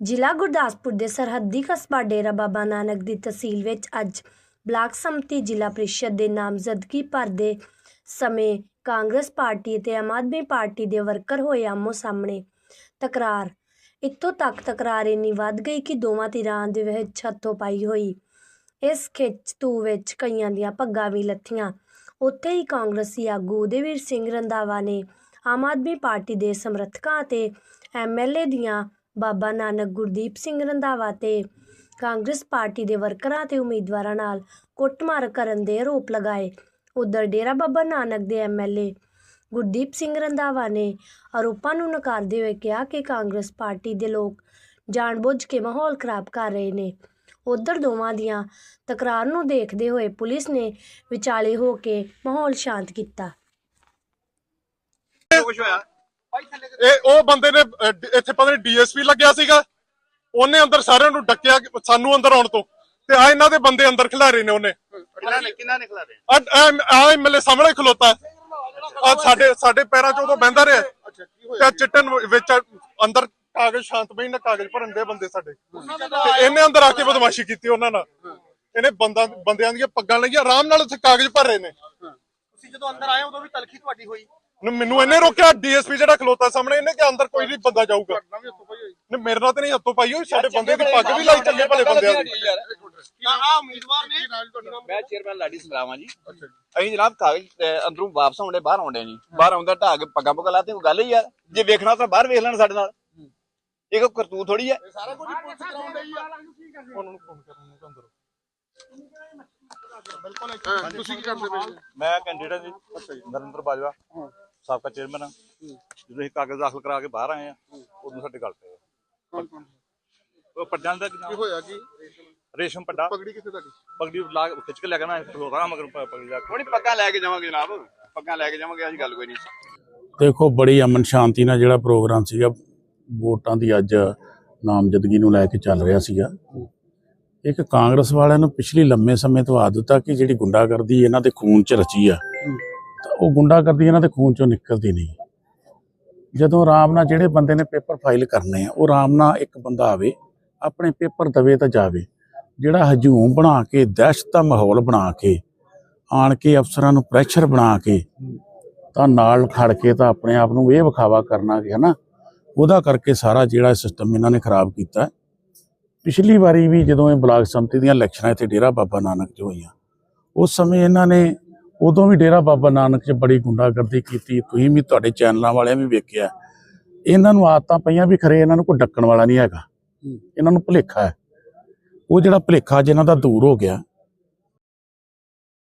ਜ਼ਿਲ੍ਹਾ ਗੁਰਦਾਸਪੁਰ ਦੇ ਸਰਹੱਦੀ ਕਸਬਾ ਡੇਰਾ ਬਾਬਾ ਨਾਨਕ ਦੀ ਤਹਿਸੀਲ ਵਿੱਚ ਅੱਜ ਬਲਾਕ ਸੰਮਤੀ ਜ਼ਿਲ੍ਹਾ ਪ੍ਰੀਸ਼ਦ ਦੇ ਨਾਮਜ਼ਦਗੀ ਭਰਦੇ ਸਮੇਂ ਕਾਂਗਰਸ ਪਾਰਟੀ ਅਤੇ ਆਮ ਆਦਮੀ ਪਾਰਟੀ ਦੇ ਵਰਕਰ ਹੋਏ ਆਮੋ ਸਾਹਮਣੇ ਤਕਰਾਰ। ਇੱਥੋਂ ਤੱਕ ਤਕਰਾਰ ਇੰਨੀ ਵੱਧ ਗਈ ਕਿ ਦੋਵਾਂ ਧਿਰਾਂ ਦੇ ਵਿੱਚ ਹੱਥੋਂ ਪਾਈ ਹੋਈ। ਇਸ ਖਿੱਚ-ਤੂ ਵਿੱਚ ਕਈਆਂ ਦੀਆਂ ਪੱਗਾਂ ਵੀ ਲੱਥੀਆਂ। ਉੱਥੇ ਹੀ ਕਾਂਗਰਸੀ ਆਗੂ ਉਦੈਵੀਰ ਸਿੰਘ ਰੰਧਾਵਾ ਨੇ ਆਮ ਆਦਮੀ ਪਾਰਟੀ ਦੇ ਸਮਰਥਕਾਂ ਅਤੇ ਐਮਐਲਏ ਦੀਆਂ ਬਾਬਾ ਨਾਨਕ ਗੁਰਦੀਪ ਸਿੰਘ ਰੰਧਾਵਾ ਤੇ ਕਾਂਗਰਸ ਪਾਰਟੀ ਦੇ ਵਰਕਰਾਂ ਤੇ ਉਮੀਦਵਾਰਾਂ ਨਾਲ ਕੁੱਟਮਾਰ ਕਰਨ ਦੇ ਆਰੋਪ ਲਗਾਏ। ਉਧਰ ਡੇਰਾ ਬਾਬਾ ਨਾਨਕ ਦੇ ਐਮਐਲਏ ਗੁਰਦੀਪ ਸਿੰਘ ਰੰਧਾਵਾ ਨੇ ਆਰੋਪਾਂ ਨੂੰ ਨਕਾਰਦੇ ਹੋਏ ਕਿਹਾ ਕਿ ਕਾਂਗਰਸ ਪਾਰਟੀ ਦੇ ਲੋਕ ਜਾਣਬੁੱਝ ਕੇ ਮਾਹੌਲ ਖਰਾਬ ਕਰ ਰਹੇ ਨੇ। ਉਧਰ ਦੋਵਾਂ ਦੀਆਂ ਤਕਰਾਰ ਨੂੰ ਦੇਖਦੇ ਹੋਏ ਪੁਲਿਸ ਨੇ ਵਿਚਾਲੇ ਹੋ ਕੇ ਮਾਹੌਲ ਸ਼ਾਂਤ ਕੀਤਾ। ਕੁਝ ਹੋਇਆ? ਇਹ ਉਹ ਬੰਦੇ ਨੇ ਇੱਥੇ ਪਤਾ ਨਹੀਂ ਡੀਐਸਪੀ ਲੱਗਿਆ ਸੀਗਾ। ਉਹਨੇ ਅੰਦਰ ਸਾਰਿਆਂ ਨੂੰ ਡੱਕਿਆ ਸਾਨੂੰ ਅੰਦਰ ਆਉਣ ਤੋਂ। ਤੇ ਆ ਇਹਨਾਂ ਦੇ ਬੰਦੇ ਅੰਦਰ ਖਿਲਾਰੇ ਨੇ ਉਹਨੇ। ਕਿੰਨਾ ਨੇ ਰਹੇ ਆ ਐਮਐਲਏ ਸਾਹਮਣੇ ਖਲੋਤਾ। ਆ ਸਾਡੇ ਸਾਡੇ ਪੈਰਾਂ 'ਚ ਉਦੋਂ ਬਹਿੰਦਾ ਰਿਹਾ। ਤੇ ਚਿੱਟਨ ਵਿੱਚ ਅੰਦਰ ਕਾਗਜ਼ ਸ਼ਾਂਤਮਈ ਨਾਲ ਕਾਗਜ਼ ਭਰਨ ਦੇ ਬੰਦੇ ਸਾਡੇ। ਤੇ ਇਹਨੇ ਅੰਦਰ ਆ ਕੇ ਬਦਮਾਸ਼ੀ ਕੀਤੀ ਉਹਨਾਂ ਨਾਲ। ਇਹਨੇ ਬੰਦਾ ਬੰਦਿਆਂ ਦੀਆਂ ਪੱਗਾਂ ਲਈਆਂ ਆਰਾਮ ਨਾਲ ਉੱਥੇ ਕਾਗਜ਼ ਭਰ ਰਹੇ ਨੇ। ਤੁਸੀਂ ਜਦੋਂ ਅੰਦਰ ਆਏ ਉਦੋਂ ਵੀ ਤਲਖੀ ਤੁਹਾਡੀ ਹੋਈ। ਮੈਨੂੰ ਇਹਨੇ ਰੋਕਿਆ ਡੀਐਸਪੀ ਜਿਹੜਾ ਖਲੋਤਾ ਸਾਹਮਣੇ ਇਹਨੇ ਕਿ ਅੰਦਰ ਕੋਈ ਨਹੀਂ ਬੰਦਾ ਜਾਊਗਾ। ਨਹੀਂ ਮੇਰੇ ਨਾਲ ਤੇ ਨਹੀਂ ਹੱਥੋਂ ਪਾਈ ਹੋਈ ਸਾਡੇ ਬੰਦੇ ਦੀ ਪੱਗ ਵੀ ਲਾਈ ਚੱਲੇ ਭਲੇ ਬੰਦਿਆਂ ਦੀ ਆ। ਉਮੀਦਵਾਰ ਨੇ। ਮੈਂ ਚੇਅਰਮੈਨ ਲਾਡੀ ਸੰਗਰਾਵਾਂ ਜੀ। ਅਸੀਂ ਜਨਾਬ ਕਾਗਜ਼ ਅੰਦਰੋਂ ਵਾਪਸ ਆਉਂਦੇ ਬਾਹਰ ਆਉਂਦੇ ਜੀ ਬਾਹਰ ਆਉਂਦਾ ਕੇ ਪੱਗਾਂ ਪੁੱਗਾਂ ਲਾਤੇ ਕੋਈ ਗੱਲ ਹੀ ਯਾਰ ਜੇ ਵੇਖਣਾ ਤਾਂ ਬਾਹਰ ਵੇਖ ਲੈਣ ਸਾਡੇ ਨਾਲ। ਇਹ ਕੋਈ ਕਰਤੂਤ ਥੋੜੀ ਹੈ ਸਾਰਾ ਕੁਝ ਪੁਲਿਸ ਕਰਾਉਣ ਡਈ ਆ। ਉਹਨਾਂ ਨੂੰ ਫੋਨ ਕਰਨ ਨੂੰ ਅੰਦਰ ਤੁਸੀਂ ਕੀ ਕਰਦੇ ਮੈਂ ਕੈਂਡੀਡੇਟ ਜੀ ਨਰਿੰਦਰ ਬਾਜਵਾ। ਸਾਬਕਾ ਚੇਅਰਮੈਨ ਹਾਂ ਜਦੋਂ ਅਸੀਂ ਕਾਗਜ਼ ਦਾਖਲ ਕਰਾ ਕੇ ਬਾਹਰ ਆਏ ਆ ਉਦੋਂ ਸਾਡੇ ਗੱਲ ਪਏ ਉਹ ਪੱਡਾਂ ਦਾ ਕੀ ਨਾਮ? ਹੋਇਆ ਕੀ? ਰੇਸ਼ਮ ਪੱਡਾ ਪਗੜੀ ਕਿੱਥੇ ਤੁਹਾਡੀ? ਪਗੜੀ ਲਾ ਕੇ ਖਿੱਚ ਕੇ ਲੈ ਕੇ ਨਾ ਖਲੋਗਾ ਮਗਰ ਪ- ਪਗੜੀ ਲਾ ਕੇ। ਥੋੜੀ ਪੱਗਾਂ ਲੈ ਕੇ ਜਾਵਾਂਗੇ ਜਨਾਬ। ਪੱਗਾਂ ਲੈ ਕੇ ਜਾਵਾਂਗੇ ਅਸੀਂ ਗੱਲ ਕੋਈ ਨਹੀਂ ਦੇਖੋ ਬੜੀ ਅਮਨ ਸ਼ਾਂਤੀ ਨਾਲ ਜਿਹੜਾ ਪ੍ਰੋਗਰਾਮ ਸੀਗਾ ਵੋਟਾਂ ਦੀ ਅੱਜ ਨਾਮਜ਼ਦਗੀ ਨੂੰ ਲੈ ਕੇ ਚੱਲ ਰਿਹਾ ਸੀਗਾ। ਇੱਕ ਕਾਂਗਰਸ ਵਾਲਿਆਂ ਨੂੰ ਪਿਛਲੀ ਲੰਮੇ ਸਮੇਂ ਤੋਂ ਆਦਤ ਆ ਕਿ ਜਿਹੜੀ ਗੁੰਡਾਗਰਦੀ ਇਹਨਾਂ ਦੇ ਖੂਨ 'ਚ ਰਚੀ ਆ ਉਹ ਗੁੰਡਾਗਰਦੀ ਇਹਨਾਂ ਦੇ ਖੂਨ 'ਚੋਂ ਨਿਕਲਦੀ ਨਹੀਂ। ਜਦੋਂ ਆਰਾਮ ਨਾਲ ਜਿਹੜੇ ਬੰਦੇ ਨੇ ਪੇਪਰ ਫਾਈਲ ਕਰਨੇ ਆ, ਉਹ ਆਰਾਮ ਨਾਲ ਇੱਕ ਬੰਦਾ ਆਵੇ, ਆਪਣੇ ਪੇਪਰ ਦਵੇ ਤਾਂ ਜਾਵੇ। ਜਿਹੜਾ ਹਜੂਮ ਬਣਾ ਕੇ, ਦਹਿਸ਼ਤ ਦਾ ਮਾਹੌਲ ਬਣਾ ਕੇ, ਆਣ ਕੇ ਅਫਸਰਾਂ ਨੂੰ ਪ੍ਰੈਸ਼ਰ ਬਣਾ ਕੇ, ਤਾਂ ਨਾਲ ਖੜ ਕੇ ਤਾਂ ਆਪਣੇ ਆਪ ਨੂੰ ਇਹ ਵਿਖਾਵਾ ਕਰਨਾ ਕਿ ਹਨਾ, ਉਹਦਾ ਕਰਕੇ ਸਾਰਾ ਜਿਹੜਾ ਸਿਸਟਮ ਇਹਨਾਂ ਨੇ ਖਰਾਬ ਕੀਤਾ। ਪਿਛਲੀ ਵਾਰੀ ਵੀ ਜਦੋਂ ਇਹ ਬਲਾਕ ਸੰਮਤੀ ਦੀਆਂ ਇਲੈਕਸ਼ਨਾਂ ਇੱਥੇ ਡੇਰਾ ਬਾਬਾ ਨਾਨਕ 'ਚ ਹੋਈਆਂ, ਉਸ ਸਮੇਂ ਇਹਨਾਂ ਨੇ ਉਦੋਂ ਵੀ ਡੇਰਾ ਬਾਬਾ ਨਾਨਕ 'ਚ ਬੜੀ ਗੁੰਡਾਗਰਦੀ ਕੀਤੀ। ਤੁਸੀਂ ਵੀ ਤੁਹਾਡੇ ਚੈਨਲਾਂ ਵਾਲਿਆਂ ਵੀ ਵੇਖਿਆ ਇਹਨਾਂ ਨੂੰ ਆਦਤਾਂ ਪਈਆਂ ਵੀ ਖਰੇ ਇਹਨਾਂ ਨੂੰ ਕੋਈ ਡੱਕਣ ਵਾਲਾ ਨਹੀਂ ਹੈਗਾ। ਇਹਨਾਂ ਨੂੰ ਭੁਲੇਖਾ ਹੈ। ਉਹ ਜਿਹੜਾ ਭੁਲੇਖਾ ਇਹਨਾਂ ਦਾ ਦੂਰ ਹੋ ਗਿਆ।